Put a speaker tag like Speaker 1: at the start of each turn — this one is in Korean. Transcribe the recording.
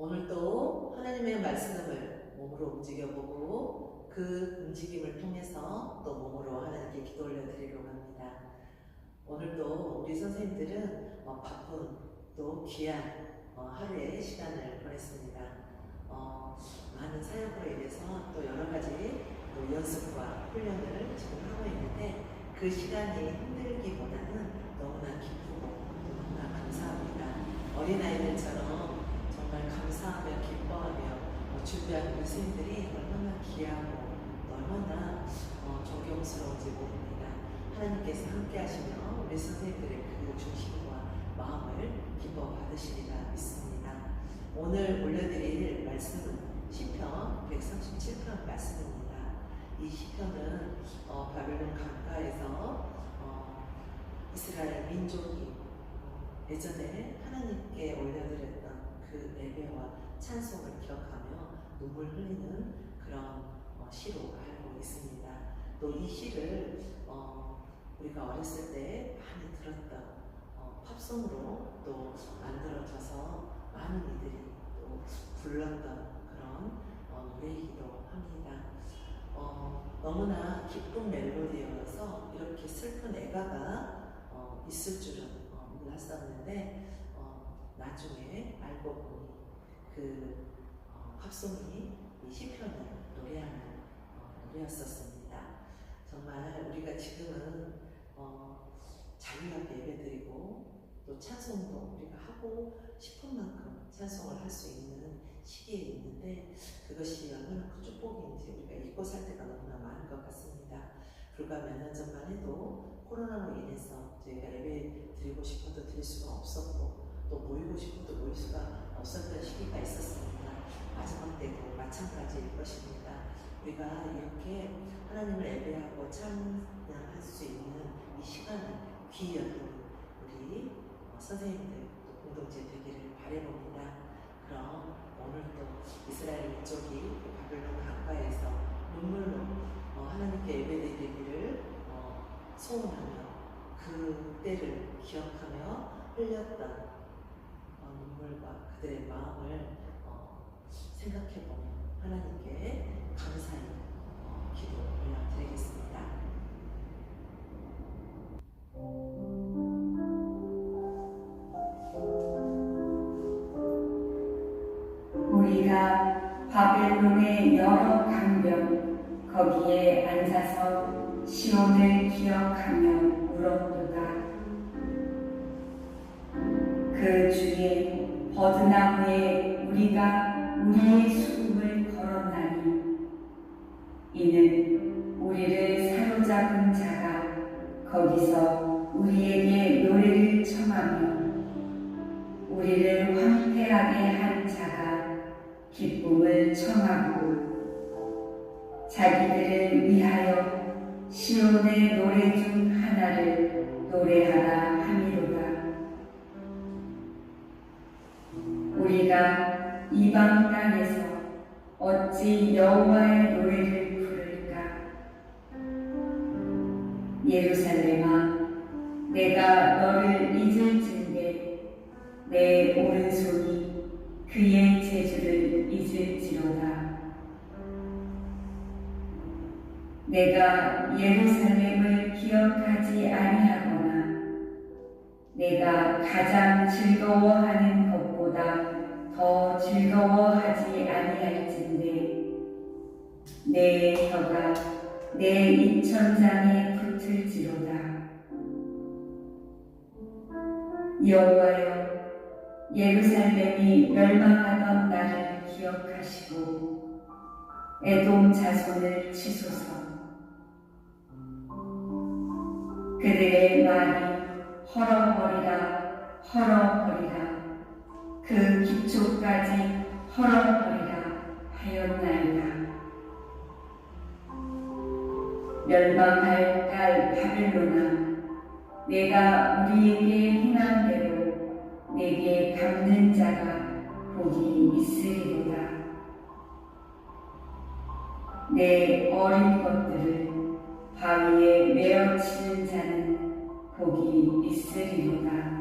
Speaker 1: 오늘도 하나님의 말씀을 몸으로 움직여보고 그 움직임을 통해서 또 몸으로 하나님께 기도 올려드리려고 합니다. 오늘도 우리 선생님들은 어, 바쁜 또 귀한 어, 하루의 시간을 보냈습니다. 어, 많은 사역으로 인해서 또 여러 가지 또 연습과 훈련을 지금 하고 있는데 그 시간이 힘들기보다는 너무나 기쁘고 너무나 감사합니다. 어린아이들처럼 정말 감사하며 기뻐하며 어, 준비하는 우리 선생님들이 얼마나 귀하고 얼마나 어, 존경스러운지 모릅니다. 하나님께서 함께 하시며 우리 선생님들의 그 중심과 마음을 기뻐 받으시리라 믿습니다. 오늘 올려드릴 말씀은 시편 137편 말씀입니다. 이 시편은 어, 바벨론 강가에서 어, 이스라엘 민족이 예전에 하나님께 올려드렸던 그 예배와 찬송을 기억하며 눈물 흘리는 그런 어, 시로 알고 있습니다. 또 이 시를 어, 우리가 어렸을 때 많이 들었던 어, 팝송으로 또 만들어져서 많은 이들이 또 불렀던 그런 어, 노래이기도 합니다. 어, 너무나 기쁜 멜로디여서 이렇게 슬픈 애가가 어, 있을 줄은 어, 몰랐었는데 어, 나중에 알고 보니 그 어, 팝송이 이 시편을 노래하는 어, 노래였었습니다. 정말 우리가 지금은 어, 자유하게 예배드리고 또 찬송도 우리가 하고 싶은 만큼 찬송을 할 수 있는 시기에 있는데 그것이 얼마나 큰 축복인지 우리가 잊고 살 때가 너무나 많은 것 같습니다. 불과 몇 년 전만 해도 코로나로 인해서 저희가 예배 드리고 싶어도 드릴 수가 없었고 또 모이고 싶어도 모일 수가 없었던 시기가 있었습니다. 마지막 때도 마찬가지일 것입니다. 우리가 이렇게 하나님을 예배하고 찬양할 수 있는 이 시간을 여기는 우리 어, 선생님들 또 공동체 되기를 바라봅니다. 그럼 오늘도 이스라엘 그 바벨론 강가에서 눈물로 어, 하나님께 예배드리기를 어, 소원하며 그 때를 기억하며 흘렸던 어, 눈물과 그들의 마음을 어, 생각해보며 하나님께 감사히 어, 기도 올려드리겠습니다.
Speaker 2: 우리가 바벨론의 여러 강변 거기에 앉아서 시온을 기억하며 울었도다. 그 주에 버드나무에 우리가 우리의 수 우리가 이방 땅에서 어찌 여호와의 노래를 부를까? 예루살렘아, 내가 너를 잊을진데 내 오른손이 그의 재주를 잊을지로다. 내가 예루살렘을 기억하지 아니하거나 내가 가장 즐거워하는 것보다 더 즐거워하지 아니할진데 내 혀가 내 입천장에 붙을지로다. 여호와여 예루살렘이 멸망하던 날을 기억하시고 에돔 자손을 치소서. 그들의 말이 헐어버리라 헐어버리라 그 기초까지 헐어버리라 하였나이다. 멸망할 딸 바벨로나 내가 우리에게 행한 대로 내게 갚는 자가 복이 있으리로다. 내 어린 것들을 바위에 메어치는 자는 복이 있으리로다.